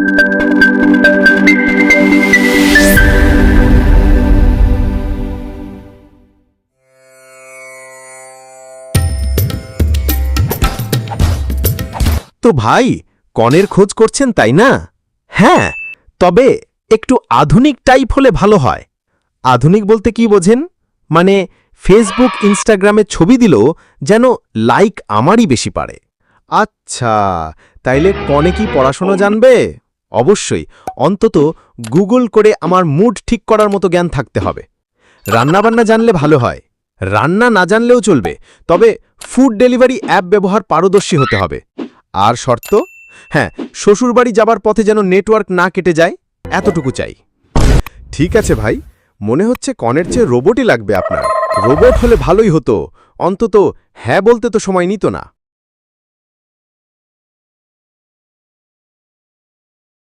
তো ভাই, কনের খোঁজ করছেন তাই না? হ্যাঁ তবে একটু আধুনিক টাইপ হলে ভালো হয়। আধুনিক বলতে কি বোঝেন? মানে ফেসবুক ইনস্টাগ্রামে ছবি দিলেও যেন লাইক আমারই বেশি পারে। আচ্ছা তাইলে কনে কি পড়াশোনা জানবে? অবশ্যই, অন্তত গুগল করে আমার মুড ঠিক করার মতো জ্ঞান থাকতে হবে। রান্নাবান্না জানলে ভালো হয়, রান্না না জানলেও চলবে, তবে ফুড ডেলিভারি অ্যাপ ব্যবহার পারদর্শী হতে হবে। আর শর্ত? হ্যাঁ শ্বশুরবাড়ি যাবার পথে যেন নেটওয়ার্ক না কেটে যায়, এতটুকু চাই। ঠিক আছে ভাই, মনে হচ্ছে কনের চেয়ে রোবটই লাগবে আপনার। রোবট হলে ভালোই হতো, অন্তত হ্যাঁ বলতে তো সময় নিত না।